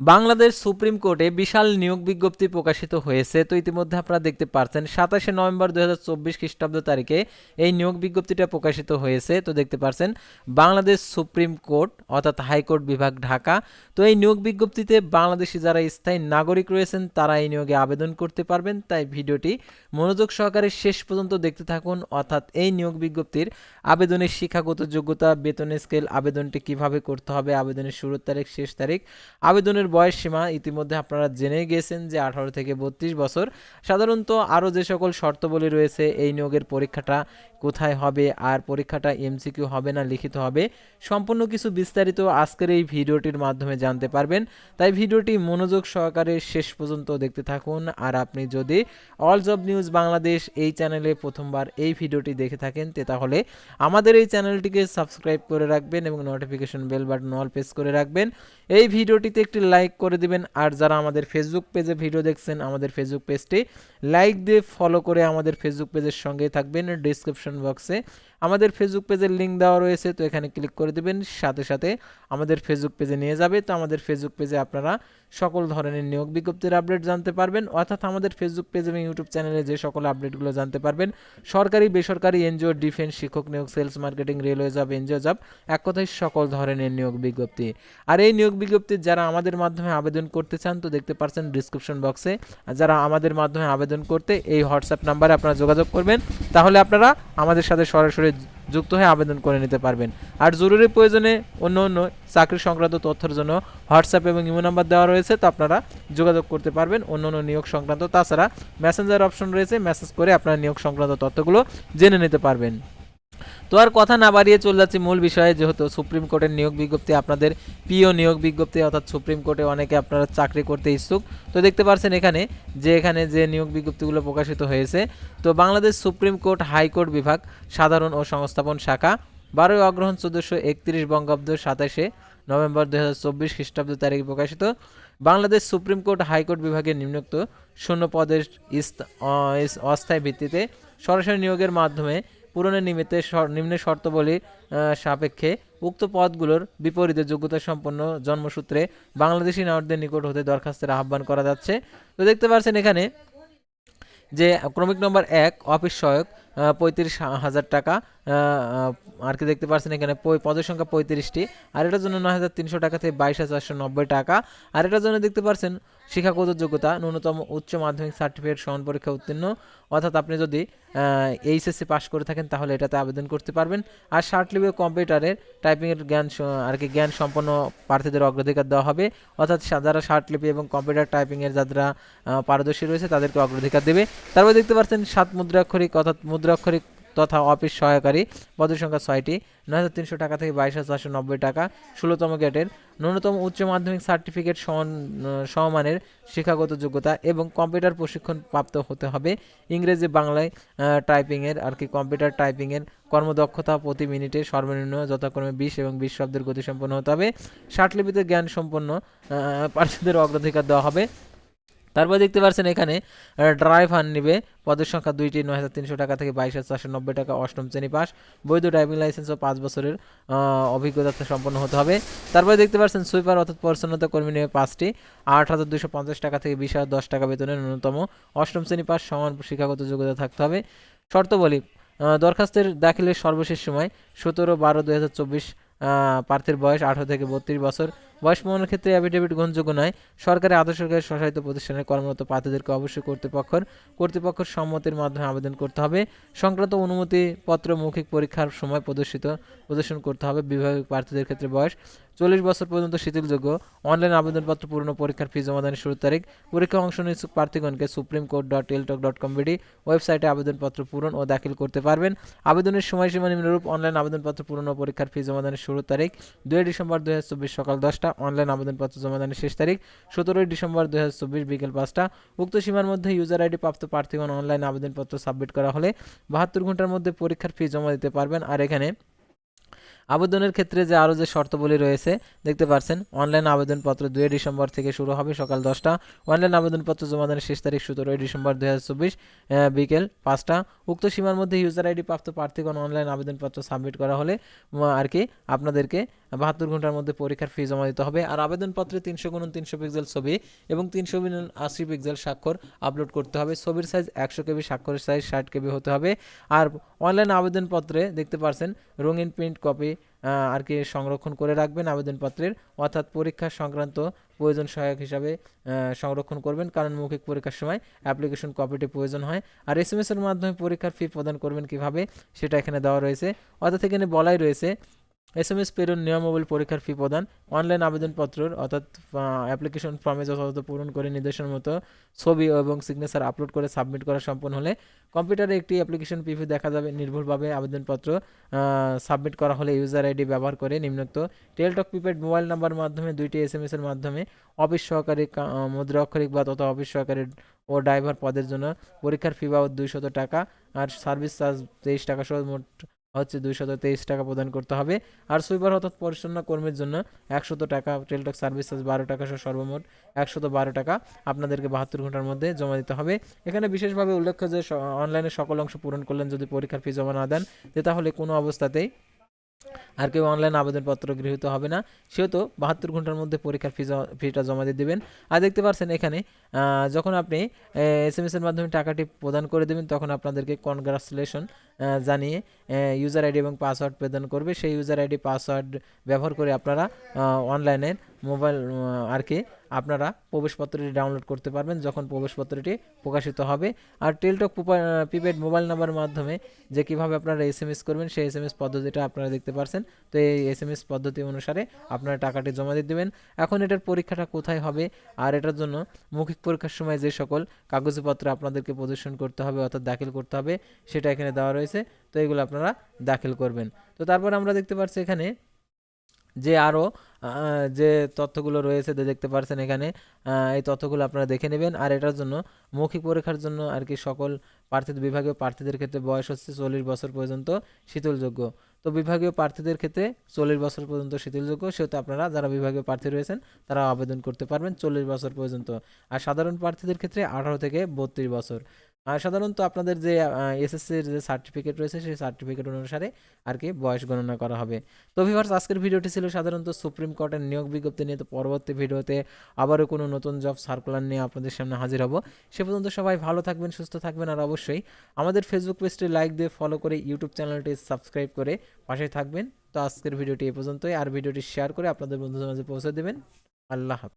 Bangladesh supreme কোর্টে বিশাল নিয়োগ বিজ্ঞপ্তি প্রকাশিত হয়েছে। তো ইতিমধ্যে আপনারা দেখতে পাচ্ছেন সাতাশে নভেম্বর দু হাজার চব্বিশ খ্রিস্টাব্দ তারিখে এই নিয়োগ বিজ্ঞপ্তিটা প্রকাশিত হয়েছে। তো দেখতে পাচ্ছেন বাংলাদেশ সুপ্রিম কোর্ট অর্থাৎ হাইকোর্ট বিভাগ ঢাকা, তো এই নিয়োগ বিজ্ঞপ্তিতে বাংলাদেশি যারা স্থায়ী নাগরিক রয়েছেন, তারা এই নিয়োগে আবেদন করতে পারবেন। তাই ভিডিওটি মনোযোগ সহকারে শেষ পর্যন্ত দেখতে থাকুন, অর্থাৎ এই নিয়োগ বিজ্ঞপ্তির আবেদনের শিক্ষাগত যোগ্যতা বেতনের স্কেল আবেদনটি কীভাবে করতে হবে, আবেদনের শুরুর তারিখ, শেষ তারিখ, আবেদনের বয়স সীমা ইতিমধ্যে আপনারা জেনে গিয়েছেন যে আঠারো থেকে বত্রিশ বছর। সাধারণত আরও যে সকল শর্তাবলী রয়েছে, এই নিয়োগের পরীক্ষাটা কোথায় হবে আর পরীক্ষাটা এমসিকিউ হবে না, লিখিত হবে, সম্পূর্ণ কিছু বিস্তারিত আজকের এই ভিডিওটির মাধ্যমে জানতে পারবেন। তাই ভিডিওটি মনোযোগ সহকারে শেষ পর্যন্ত দেখতে থাকুন। আর আপনি যদি অল জব নিউজ বাংলাদেশ এই চ্যানেলে প্রথমবার এই ভিডিওটি দেখে থাকেন, তে তাহলে আমাদের এই চ্যানেলটিকে সাবস্ক্রাইব করে রাখবেন এবং notification bell button all press করে রাখবেন। এই ভিডিওটিতে একটি লাইক করে দিবেন, আর যারা আমাদের ফেসবুক পেজে ভিডিও দেখছেন, আমাদের ফেসবুক পেজটি লাইক দিয়ে ফলো করে আমাদের ফেসবুক পেজের সঙ্গে থাকবেন ডিসক্রিপশন বক্সে আমাদের ফেসবুক পেজের লিঙ্ক দেওয়া রয়েছে, তো এখানে ক্লিক করে দিবেন, সাথে সাথে আমাদের ফেসবুক পেজে নিয়ে যাবে। তো আমাদের ফেসবুক পেজে আপনারা সকল ধরনের নিয়োগ বিজ্ঞপ্তির আপডেট জানতে পারবেন, অর্থাৎ আমাদের ফেসবুক পেজ এবং ইউটিউব চ্যানেলে যে সকল আপডেটগুলো জানতে পারবেন, সরকারি, বেসরকারি এনজিও ডিফেন্স শিক্ষক নিয়োগ sales marketing railway job NGO job এক কথায় সকল ধরনের নিয়োগ বিজ্ঞপ্তি। আর এই নিয়োগ বিজ্ঞপ্তি যারা আমাদের মাধ্যমে আবেদন করতে চান, তো দেখতে পাচ্ছেন ডিসক্রিপশন বক্সে যারা আমাদের মাধ্যমে আবেদন করতে, এই হোয়াটসঅ্যাপ নাম্বারে আপনারা যোগাযোগ করবেন। তাহলে আপনারা আমাদের সাথে সরাসরি যুক্ত হয়ে আবেদন করে নিতে পারবেন। আর জরুরি প্রয়োজনে অন্য অন্য চাকরি সংক্রান্ত তথ্যের জন্য হোয়াটসঅ্যাপ এবং ইমো নাম্বার দেওয়া রয়েছে, তো আপনারা যোগাযোগ করতে পারবেন। অন্য অন্য নিয়োগ সংক্রান্ত, তাছাড়া মেসেঞ্জার অপশন রয়েছে মেসেজ করে আপনারা নিয়োগ সংক্রান্ত তথ্যগুলো জেনে নিতে পারবেন। তো আর কথা না বাড়িয়ে চলে যাচ্ছি মূল বিষয়ে, যেহেতু সুপ্রিম কোর্টের নিয়োগ বিজ্ঞপ্তি আপনাদের প্রিয় নিয়োগ বিজ্ঞপ্তি, অর্থাৎ সুপ্রিম কোর্টে অনেকে আপনারা চাকরি করতে ইচ্ছুক। তো দেখতে পাচ্ছেন এখানে যে এখানে যে নিয়োগ বিজ্ঞপ্তিগুলো প্রকাশিত হয়েছে। তো বাংলাদেশ সুপ্রিম কোর্ট হাইকোর্ট বিভাগ সাধারণ ও সংস্থাপন শাখা, বারোই অগ্রহণ চোদ্দোশো একত্রিশ বঙ্গাব্দ সাতাশে নভেম্বর দু হাজার চব্বিশ খ্রিস্টাব্দ তারিখে প্রকাশিত। বাংলাদেশ সুপ্রিম কোর্ট হাইকোর্ট বিভাগের নিম্নোক্ত শূন্য পদের অস্থায়ী ভিত্তিতে সরাসরি নিয়োগের মাধ্যমে পূরণের নিমিত্তে নিম্নের নিম্ন শর্তাবলী সাপেক্ষে উক্ত পদগুলোর বিপরীতে যোগ্যতা সম্পন্ন জন্মসূত্রে বাংলাদেশি নাগরিকদের নিকট হতে দরখাস্তের আহ্বান করা যাচ্ছে। তো দেখতে পাচ্ছেন এখানে যে ক্রমিক নম্বর এক, অফিস সহায়ক পঁয়ত্রিশ হাজার টাকা। আর কি দেখতে পাচ্ছেন এখানে পদের সংখ্যা পঁয়ত্রিশটি। আর এটার জন্য নয় হাজার তিনশো টাকা থেকে বাইশ হাজার চারশো নব্বই টাকা। আর এটার জন্য দেখতে পাচ্ছেন, শিক্ষাগত যোগ্যতা, ন্যূনতম উচ্চ মাধ্যমিক সার্টিফিকেট সমান পরীক্ষা উত্তীর্ণ। অর্থাৎ আপনি যদি এইচএসসি পাস করে থাকেন, তাহলে এটাতে আবেদন করতে পারবেন। আর শার্ট লিপে কম্পিউটারের টাইপিংয়ের জ্ঞান আর কি জ্ঞান সম্পন্ন প্রার্থীদের অগ্রাধিকার দেওয়া হবে। অর্থাৎ যারা শার্ট লিপি এবং কম্পিউটার টাইপিংয়ের যারা পারদর্শী রয়েছে, তাদেরকে অগ্রাধিকার দেবে। তারপরে দেখতে পাচ্ছেন, সাত মুদ্রাক্ষরিক, অর্থাৎ মুদ্রাক্ষরিক তথা অফিস সহায়কারী। পদের সংখ্যা ছয়টি। নয় হাজার তিনশো টাকা থেকে বাইশ হাজার চারশো নব্বই টাকা। ষোলোতম গেটের ন্যূনতম উচ্চ মাধ্যমিক সার্টিফিকেট সমমানের শিক্ষাগত যোগ্যতা এবং কম্পিউটার প্রশিক্ষণ প্রাপ্ত হতে হবে। ইংরেজি বাংলায় টাইপিংয়ের আর কি কম্পিউটার টাইপিংয়ের কর্মদক্ষতা প্রতি মিনিটে সর্বনিম্ন যথাক্রমে বিশ এবং বিশ শব্দের গতি সম্পন্ন হতে হবে। ষাটলিপিতে জ্ঞান সম্পন্ন প্রার্থীদের অগ্রাধিকার দেওয়া হবে। তারপর দেখতে পাচ্ছেন এখানে ড্রাইভার নিবে। পদের সংখ্যা দুইটি, নয় হাজার তিনশো টাকা থেকে বাইশ হাজার চারশো নব্বই টাকা অষ্টম শ্রেণি পাস। বৈধ ড্রাইভিং লাইসেন্স ও পাঁচ বছরের অভিজ্ঞতা সম্পন্ন হতে হবে। তারপরে দেখতে পাচ্ছেন সুইপার অর্থাৎ পরিচ্ছন্নতা কর্মী নিয়ে পাঁচটি। আট হাজার দুশো পঞ্চাশ টাকা থেকে বিশ হাজার দশ টাকা বেতনের ন্যূনতম অষ্টম শ্রেণি পাস সমান শিক্ষাগত যোগ্যতা থাকতে হবে। শর্ত বলি দরখাস্তের দাখিলের সর্বশেষ সময় সতেরো বারো দুই হাজার চব্বিশ প্রার্থীর বয়স আঠারো থেকে বত্রিশ বছর। বয়স প্রমাণের ক্ষেত্রে অ্যাফিডেভিট গ্রহণযোগ্য নয়। সরকারি আদর্শকারী স্বশাসিত প্রতিষ্ঠানে কর্মরত প্রার্থীদেরকে অবশ্যই কর্তৃপক্ষের কর্তৃপক্ষের সম্মতির মাধ্যমে আবেদন করতে হবে। সংক্রান্ত অনুমতিপত্র মৌখিক পরীক্ষার সময় প্রদর্শিত, প্রদর্শন করতে হবে। বিভাগীয় প্রার্থীদের ক্ষেত্রে বয়স চল্লিশ বছর পর্যন্ত শিথিলযোগ্য। অনলাইন আবেদনপত্র পূর্ণ পরীক্ষার ফি জমাদানের শুরুর তারিখ। পরীক্ষা অংশ নিয়ে ইচ্ছুক প্রার্থীগণকে supreme court dot Teletalk dot com BD ওয়েবসাইটে আবেদনপত্র পূরণ ও দাখিল করতে পারবেন। আবেদনের সময়সীমা নিম্নরূপ। অনলাইন আবেদনপত্র পূরণ পরীক্ষার ফি জমাদানের শুরুর তারিখ দুই ডিসেম্বর দুই হাজার চব্বিশ সকাল দশটা। অনলাইন আবেদনপত্র জমাদানের শেষ তারিখ সতেরোই ডিসেম্বর দুই হাজার চব্বিশ বিকেল পাঁচটা। উক্ত সীমার মধ্যে ইউজার আইডি প্রাপ্ত প্রার্থীগণ অনলাইন আবেদনপত্র সাবমিট করা হলে বাহাত্তর ঘণ্টার মধ্যে পরীক্ষার ফি জমা দিতে পারবেন। আর এখানে আবেদনের ক্ষেত্রে যে আরও যে শর্তাবলী রয়েছে, দেখতে পাচ্ছেন, অনলাইন আবেদনপত্র দুই ডিসেম্বর থেকে শুরু হবে সকাল দশটা। অনলাইন আবেদনপত্র জমাদানের শেষ তারিখ সতেরোই ডিসেম্বর দুই হাজার চব্বিশ বিকেল পাঁচটা। উক্ত সীমার মধ্যে ইউজার আইডি প্রাপ্ত প্রার্থীগণ অনলাইন আবেদনপত্র সাবমিট করা হলে আর কি, আপনাদেরকে বাহাত্তর ঘণ্টার মধ্যে পরীক্ষার ফি জমা দিতে হবে। আর আবেদনপত্রে তিনশো গুণন তিনশো পিক্সেল ছবি এবং তিনশো গুণন আশি পিক্সেল স্বাক্ষর আপলোড করতে হবে। ছবির সাইজ একশো কেবি, স্বাক্ষরের সাইজ ষাট কেবি হতে হবে। আর অনলাইন আবেদনপত্রে দেখতে পারছেন রঙিন প্রিন্ট কপি আর কি সংরক্ষণ করে রাখবেন আবেদনপত্রের। অর্থাৎ পরীক্ষা সংক্রান্ত প্রয়োজন সহায়ক হিসাবে সংরক্ষণ করবেন। কারণ মৌখিক পরীক্ষার সময় অ্যাপ্লিকেশন কপিটি প্রয়োজন হয়। আর এস এর মাধ্যমে পরীক্ষার ফি প্রদান করবেন কীভাবে, সেটা এখানে দেওয়া রয়েছে। অর্থাৎ এখানে বলাই রয়েছে এস এম এস প্রেরণ নিয়মাবলী পরীক্ষার ফি প্রদান অনলাইন আবেদনপত্রের অর্থাৎ অ্যাপ্লিকেশন ফর্মে যথাযথ পূরণ করে নির্দেশন মতো ছবি এবং সিগনেচার আপলোড করে সাবমিট করা সম্পন্ন হলে কম্পিউটারে একটি অ্যাপ্লিকেশন পিভি দেখা যাবে। নির্ভুলভাবে আবেদনপত্র সাবমিট করা হলে ইউজার আইডি ব্যবহার করে নিম্নোক্ত টেলটক প্রিপেড মোবাইল নাম্বার মাধ্যমে দুইটি এস এম এস এর মাধ্যমে অফিস সহকারী কা- আহ, মুদ্রা অক্ষরিক বা তথা অফিস সহকারী ও ড্রাইভার পদের জন্য পরীক্ষার ফি বাবদ দুইশত টাকা আর সার্ভিস চার্জ তেইশ টাকা সহ মোট হচ্ছে দুইশত তেইশ টাকা প্রদান করতে হবে। আর সুইপার অর্থাৎ পরিচ্ছন্ন কর্মীর জন্য একশত টাকা টেলটক সার্ভিস চার্জ বারো টাকা সহ সর্বমোট একশত বারো টাকা আপনাদেরকে বাহাত্তর ঘণ্টার মধ্যে জমা দিতে হবে। এখানে বিশেষভাবে উল্লেখ্য যে অনলাইনে সকল অংশ পূরণ করলেন যদি পরীক্ষার ফি জমা না দেন, যে তাহলে কোনো অবস্থাতেই আর কেউ অনলাইন আবেদনপত্র গৃহীত হবে না। সেহেতু বাহাত্তর ঘণ্টার মধ্যে পরীক্ষার ফি ফিটা জমা দিয়ে দেবেন। আর দেখতে পাচ্ছেন এখানে যখন আপনি এস এম এস এর মাধ্যমে টাকাটি প্রদান করে দেবেন, তখন আপনাদেরকে কনগ্রাচুলেশন জানিয়ে ইউজার আইডি এবং পাসওয়ার্ড প্রদান করবে। সেই ইউজার আইডি পাসওয়ার্ড ব্যবহার করে আপনারা অনলাইনে মোবাইল আর কি, আপনারা প্রবেশপত্রটি ডাউনলোড করতে পারবেন যখন প্রবেশপত্রটি প্রকাশিত হবে। আর টেলটক প্রিপেড মোবাইল নাম্বারের মাধ্যমে যে কীভাবে আপনারা এস এম এস করবেন, সেই এস এম এস পদ্ধতিটা আপনারা দেখতে পারছেন। তো এই এস এম এস পদ্ধতি অনুসারে আপনারা টাকাটি জমা দিয়ে দেবেন। এখন এটার পরীক্ষাটা কোথায় হবে আর এটার জন্য মৌখিক পরীক্ষার সময় যে সকল কাগজপত্র আপনাদেরকে প্রদর্শন করতে হবে অর্থাৎ দাখিল করতে হবে, সেটা এখানে দেওয়া রয়েছে। তো এগুলো আপনারা দাখিল করবেন। তো তারপর আমরা দেখতে পাচ্ছি এখানে যে আরও যে তথ্যগুলো রয়েছে দেখতে পাচ্ছেন এখানে এই তথ্যগুলো আপনারা দেখে নেবেন। আর এটার জন্য মৌখিক পরীক্ষার জন্য আর কি সকল প্রার্থীদের বিভাগীয় প্রার্থীদের ক্ষেত্রে বয়স হচ্ছে চল্লিশ বছর পর্যন্ত শীতলযোগ্য তো বিভাগীয় প্রার্থীদের ক্ষেত্রে চল্লিশ বছর পর্যন্ত শীতলযোগ্য সেহেতু আপনারা যারা বিভাগীয় প্রার্থী রয়েছেন তারা আবেদন করতে পারবেন চল্লিশ বছর পর্যন্ত। আর সাধারণ প্রার্থীদের ক্ষেত্রে আঠারো থেকে বত্রিশ বছর। আর সাধারণত আপনাদের যে এসএসসির যে সার্টিফিকেট রয়েছে, সেই সার্টিফিকেট অনুসারে আর কি বয়স গণনা করা হবে। তো ভিভার্স আজকের ভিডিওটি ছিল সাধারণত সুপ্রিম কোর্টের নিয়োগ বিজ্ঞপ্তি নিয়ে। তো পরবর্তী ভিডিওতে আবারও কোনো নতুন জব সার্কুলার নিয়ে আপনাদের সামনে হাজির হব। সে পর্যন্ত সবাই ভালো থাকবেন, সুস্থ থাকবেন আর অবশ্যই আমাদের ফেসবুক পেজটি লাইক দিয়ে ফলো করে ইউটিউব চ্যানেলটি সাবস্ক্রাইব করে পাশে থাকবেন। তো আজকের ভিডিওটি এ পর্যন্তই। আর ভিডিওটি শেয়ার করে আপনাদের বন্ধুদের মাঝে পৌঁছে দেবেন। আল্লাহ হাফেজ।